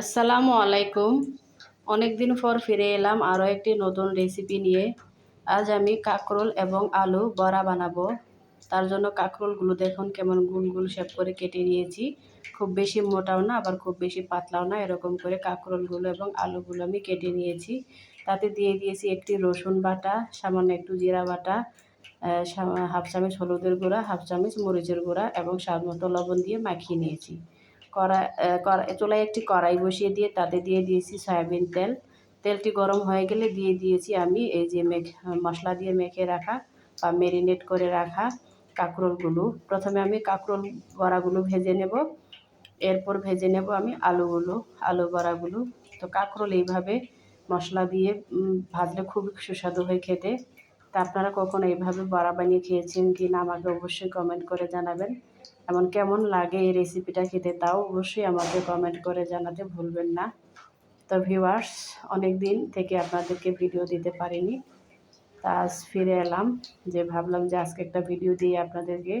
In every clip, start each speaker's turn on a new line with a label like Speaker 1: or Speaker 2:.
Speaker 1: আসসালামু আলাইকুম। অনেক দিন পর ফিরে এলাম আরও একটি নতুন রেসিপি নিয়ে। আজ আমি কাঁকরোল এবং আলু বড়া বানাবো। তার জন্য কাঁকরোলগুলো দেখুন কেমন গুল গুল শেপ করে কেটে নিয়েছি। খুব বেশি মোটাও না, আবার খুব বেশি পাতলাও না। এরকম করে কাঁকরোলগুলো এবং আলুগুলো আমি কেটে নিয়েছি। তাতে দিয়ে দিয়েছি একটি রসুন বাটা, সামান্য একটু জিরা বাটা হাফ চামচ হলুদের গুঁড়া, হাফ চামচ মরিচের গুঁড়া এবং স্বাদ মতো লবণ দিয়ে মাখিয়ে নিয়েছি। কড়াই চুলায় একটি কড়াই বসিয়ে দিয়ে তাতে দিয়ে দিয়েছি সয়াবিন তেল। তেলটি গরম হয়ে গেলে দিয়ে দিয়েছি আমি এই যে মেখে, মশলা দিয়ে মেখে রাখা বা মেরিনেট করে রাখা কাঁকরোলগুলো। প্রথমে আমি কাঁকরোল বড়াগুলো ভেজে নেব। এরপর ভেজে নেব আমি আলুগুলো, আলু বড়াগুলো। তো কাঁকরোল এইভাবে মশলা দিয়ে ভাজলে খুব সুস্বাদু হয়ে খেতে। তা আপনারা কখনো এইভাবে বড়া বানিয়ে খেয়েছেন কি না আমাকে অবশ্যই কমেন্ট করে জানাবেন। এমন কেমন লাগে এই রেসিপিটা খেতে তাও অবশ্যই আমাকে কমেন্ট করে জানাতে ভুলবেন না। তো ভিউয়ার্স অনেক দিন থেকে আপনাদেরকে ভিডিও দিতে পারিনি। তা আজ ফিরে এলাম, যে ভাবলাম যে আজকে একটা ভিডিও দিই আপনাদেরকে।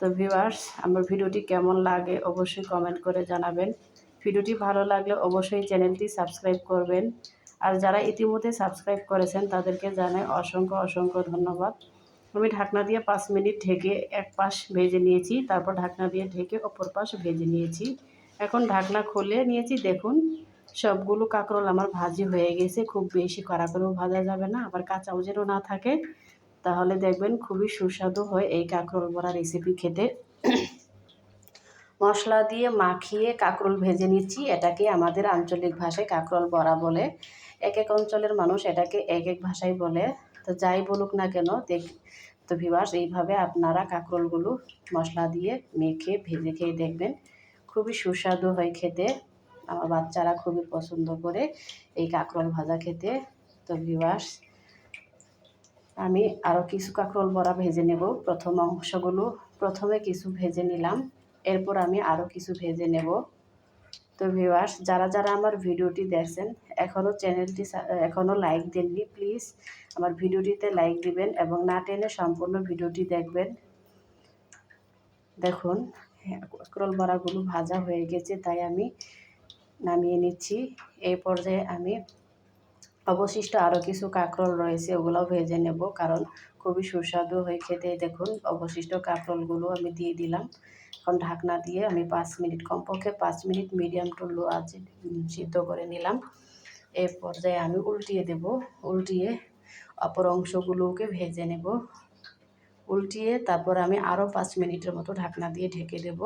Speaker 1: তো ভিউয়ার্স আমার ভিডিওটি কেমন লাগে অবশ্যই কমেন্ট করে জানাবেন। ভিডিওটি ভালো লাগলে অবশ্যই চ্যানেলটি সাবস্ক্রাইব করবেন। আর যারা ইতিমধ্যে সাবস্ক্রাইব করেছেন, তাদেরকে জানাই অসংখ্য অসংখ্য ধন্যবাদ। আমি ঢাকনা দিয়ে পাঁচ মিনিট ঢেকে এক পাশ ভেজে নিয়েছি, তারপর ঢাকনা দিয়ে ঢেকে অপর পাশ ভেজে নিয়েছি। এখন ঢাকনা খুলে নিয়েছি, দেখুন, সবগুলো কাঁকরোল আমার ভাজি হয়ে গেছে, খুব বেশি কড়া করেও ভাজা যাবে না, আবার কাঁচাও যেন না থাকে। তাহলে দেখবেন খুবই সুস্বাদু হয় এই কাঁকরোল বড়া রেসিপি খেতে। মশলা দিয়ে মাখিয়ে কাঁকরোল ভেজে নিচ্ছি। এটাকে আমাদের আঞ্চলিক ভাষায় কাঁকরোল বড়া বলে। এক এক অঞ্চলের মানুষ এটাকে এক এক ভাষায় বলে। তো যাই বলুক না কেন, দেখ, তো ভিবাস এইভাবে আপনারা কাঁকরোলগুলো মশলা দিয়ে মেখে, ভেজে খেয়ে দেখবেন। খুবই সুস্বাদু হয় খেতে। আমার বাচ্চারা খুবই পছন্দ করে এই কাঁকরোল ভাজা খেতে। তো ভিবাস আমি আরও কিছু কাঁকরোল বড়া ভেজে নেব। প্রথম অংশগুলো, প্রথমে কিছু ভেজে নিলাম। এরপর আমি আরও কিছু ভেজে নেব। তো ভিউয়ার্স যারা যারা আমার ভিডিওটি দেখছেন এখনও চ্যানেলটি এখনও লাইক দেননি প্লিজ আমার ভিডিওটিতে লাইক দিবেন এবং না টেনে সম্পূর্ণ ভিডিওটি দেখবেন। দেখুন স্ক্রল বড়াগুলো ভাজা হয়ে গেছে, তাই আমি নামিয়ে নিচ্ছি। এই পর্যায়ে আমি অবশিষ্ট আরও কিছু কাঁকরোল রয়েছে, ওগুলোও ভেজে নেব, কারণ খুবই সুস্বাদু হয়ে খেতে। দেখুন, অবশিষ্ট কাঁকরোলগুলো আমি দিয়ে দিলাম। এখন ঢাকনা দিয়ে আমি পাঁচ মিনিট কমপক্ষে পাঁচ মিনিট মিডিয়াম টু লো আছে সিদ্ধ করে নিলাম। এর পর্যায়ে আমি উল্টিয়ে দেব। উল্টিয়ে অপর অংশগুলোকে ভেজে নেব। উল্টিয়ে তারপর আমি আরও পাঁচ মিনিটের মতো ঢাকনা দিয়ে ঢেকে দেব।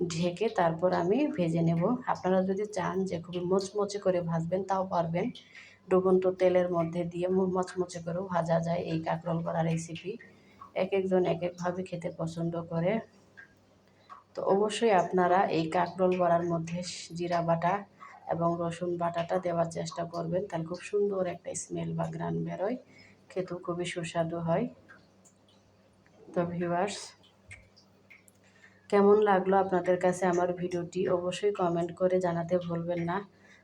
Speaker 1: ঢেকে তারপর আমি ভেজে নেব। আপনারা যদি চান যে খুবই মচমচে করে ভাজবেন, তাও পারবেন। ডুবন্ত তেলের মধ্যে দিয়ে মচমচে করেও ভাজা যায় এই কাঁকরোল করা রেসিপি এক একজন এক একভাবে খেতে পছন্দ করে। তো অবশ্যই আপনারা এই কাঁকরোল বড়ার মধ্যে জিরা বাটা এবং রসুন বাটাটা দেওয়ার চেষ্টা করবেন। তাহলে খুব সুন্দর একটা স্মেল বা গ্রান বেরোয়। খেতেও খুবই সুস্বাদু হয়। তো ভিউয়ার্স কেমন লাগল আপনাদের কাছে আমার ভিডিওটি অবশ্যই কমেন্ট করে জানাতে ভুলবেন না।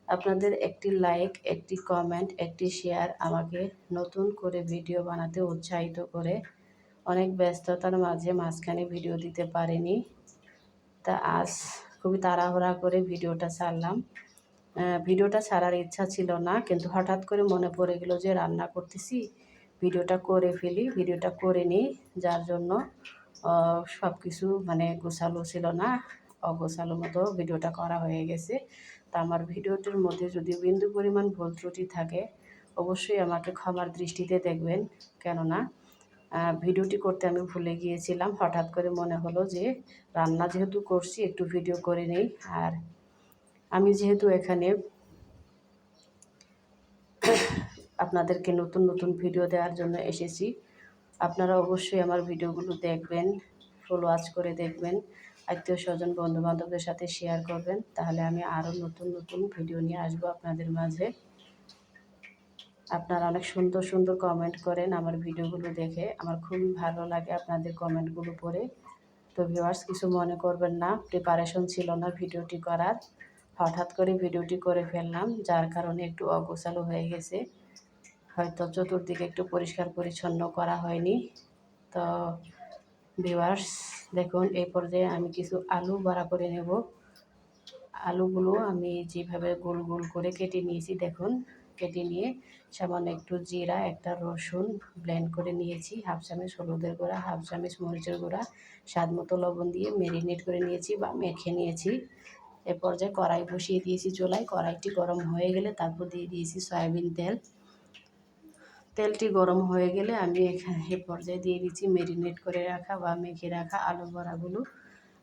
Speaker 1: আপনাদের একটি লাইক একটি কমেন্ট একটি শেয়ার আমাকে নতুন করে ভিডিও বানাতে উৎসাহিত করে। অনেক ব্যস্ততার মাঝে মাঝখানে ভিডিও দিতে পারিনি। তা আজ খুবই তাড়াহুড়া করে ভিডিওটা ছাড়লাম। ভিডিওটা ছাড়ার ইচ্ছা ছিল না, কিন্তু হঠাৎ করে মনে পড়ে গেল যে রান্না করতেছি, ভিডিওটা করে ফেলি, ভিডিওটা করে নিই, যার জন্য সব কিছু মানে গোছালো ছিল না, অগোছালো মতো ভিডিওটা করা হয়ে গেছে। তা আমার ভিডিওটির মধ্যে যদি বিন্দু পরিমাণ ভুল ত্রুটি থাকে, অবশ্যই আমাকে ক্ষমার দৃষ্টিতে দেখবেন। কেননা ভিডিওটি করতে আমি ভুলে গিয়েছিলাম। হঠাৎ করে মনে হলো যে রান্না যেহেতু করছি, একটু ভিডিও করে নেই। আর আমি যেহেতু এখানে আপনাদেরকে নতুন নতুন ভিডিও দেওয়ার জন্য এসেছি, আপনারা অবশ্যই আমার ভিডিওগুলো দেখবেন ফলো ওয়াচ করে দেখবেন, আত্মীয় স্বজন বন্ধু বান্ধবদের সাথে শেয়ার করবেন। তাহলে আমি আরও নতুন নতুন ভিডিও নিয়ে আসব আপনাদের মাঝে। আপনারা অনেক সুন্দর সুন্দর কমেন্ট করেন আমার ভিডিওগুলো দেখে। আমার খুবই ভালো লাগে আপনাদের কমেন্টগুলো পড়ে। তো ভিউয়ার্স কিছু মনে করবেন না প্রিপারেশন ছিল না ভিডিওটি করার। হঠাৎ করে ভিডিওটি করে ফেললাম, যার কারণে একটু অগোছালো হয়ে গেছে। হয়তো চতুর্দিকে একটু পরিষ্কার পরিচ্ছন্ন করা হয়নি। তো ভিউয়ার্স দেখুন, এই পর্যায়ে আমি কিছু আলু বড়া করে নেব। আলুগুলো আমি যেভাবে গোল গোল করে কেটে নিয়েছি, দেখুন। কেটে নিয়ে সামান্য একটু জিরা, একটা রসুন ব্লেন্ড করে নিয়েছি। হাফ চামচ হলুদের গুঁড়া, হাফ চামচ মরিচের গুঁড়া, স্বাদ মতো লবণ দিয়ে ম্যারিনেট করে নিয়েছি বা মেখে নিয়েছি। এ পর্যায়ে কড়াই বসিয়ে দিয়েছি চুলায়, কড়াইটি গরম হয়ে গেলে তারপর দিয়ে দিয়েছি সয়াবিন তেল। তেলটি গরম হয়ে গেলে আমি এখানে এ পর্যায়ে দিয়ে দিচ্ছি ম্যারিনেট করে রাখা বা মেখে রাখা আলু বড়াগুলো।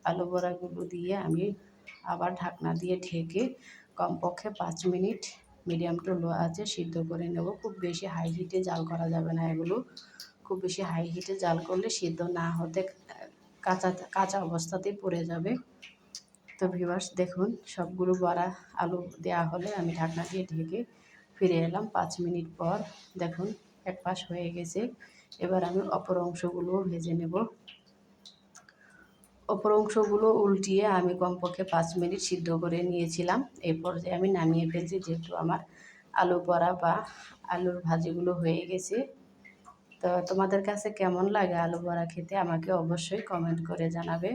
Speaker 1: আলু বড়াগুলো দিয়ে আমি আবার ঢাকনা দিয়ে ঢেকে কমপক্ষে পাঁচ মিনিট মিডিয়াম টু লো আছে, সিদ্ধ করে নেব। খুব বেশি হাই হিটে জাল করা যাবে না এগুলো। খুব বেশি হাই হিটে জাল করলে সিদ্ধ না হতে কাঁচা কাঁচা অবস্থাতেই পড়ে যাবে। তো ভিভার্স দেখুন, সবগুলো বড়া আলু দেওয়া হলে আমি ঢাকনা দিয়ে ঢেকে ফিরে এলাম পাঁচ মিনিট পর। দেখুন, এক পাশ হয়ে গেছে। এবার আমি অপর অংশগুলোও ভেজে নেব। অপর অংশগুলো উল্টিয়ে আমি কমপক্ষে পাঁচ মিনিট সিদ্ধ করে নিয়েছিলাম। এই পর্যায়ে আমি নামিয়ে ফেলছি, যেহেতু আমার আলু বড়া বা আলুর ভাজিগুলো হয়ে গেছে। তো তোমাদের কাছে কেমন লাগে আলু বড়া খেতে আমাকে অবশ্যই কমেন্ট করে জানাবে।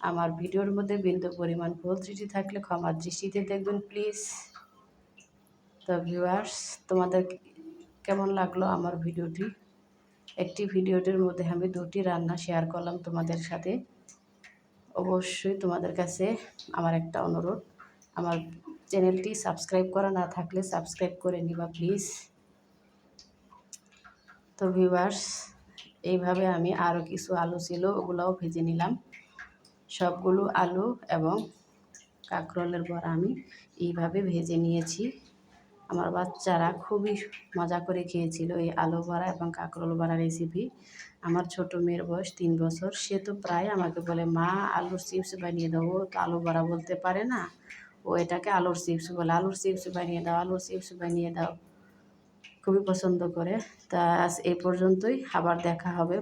Speaker 1: আমার ভিডিওর মধ্যে বিন্দু পরিমাণ ভুল ত্রুটি থাকলে ক্ষমার দৃষ্টিতে দেখবেন প্লিজ তো ভিউয়ার্স তোমাদের কেমন লাগল আমার ভিডিওটি? একটি ভিডিওটির মধ্যে আমি দুটি রান্না শেয়ার করলাম তোমাদের সাথে। অবশ্যই তোমাদের কাছে আমার একটা অনুরোধ, আমার চ্যানেলটি সাবস্ক্রাইব করা না থাকলে সাবস্ক্রাইব করে নিবা প্লিজ। তো ভিউয়ার্স, এইভাবে আমি আরও কিছু আলু ছিল, ওগুলোও ভেজে নিলাম। সবগুলো আলু এবং কাঁকরোলের বড়া আমি এইভাবে ভেজে নিয়েছি। আমার বাচ্চারা খুবই মজা করে খেয়েছিল এই আলু বড়া এবং কাঁকরোল বড়া রেসিপি আমার ছোট মেয়ের বয়স তিন বছর, সে তো প্রায় আমাকে বলে, মা, আলুর চিপস বানিয়ে ও তো আলু বড়া বলতে পারে না। ও এটাকে আলুর চিপস বলে, আলুর চিপস বানিয়ে দাও, আলুর চিপস বানিয়ে দাও। খুবই পছন্দ করে। তা এই পর্যন্তই, আবার দেখা হবে।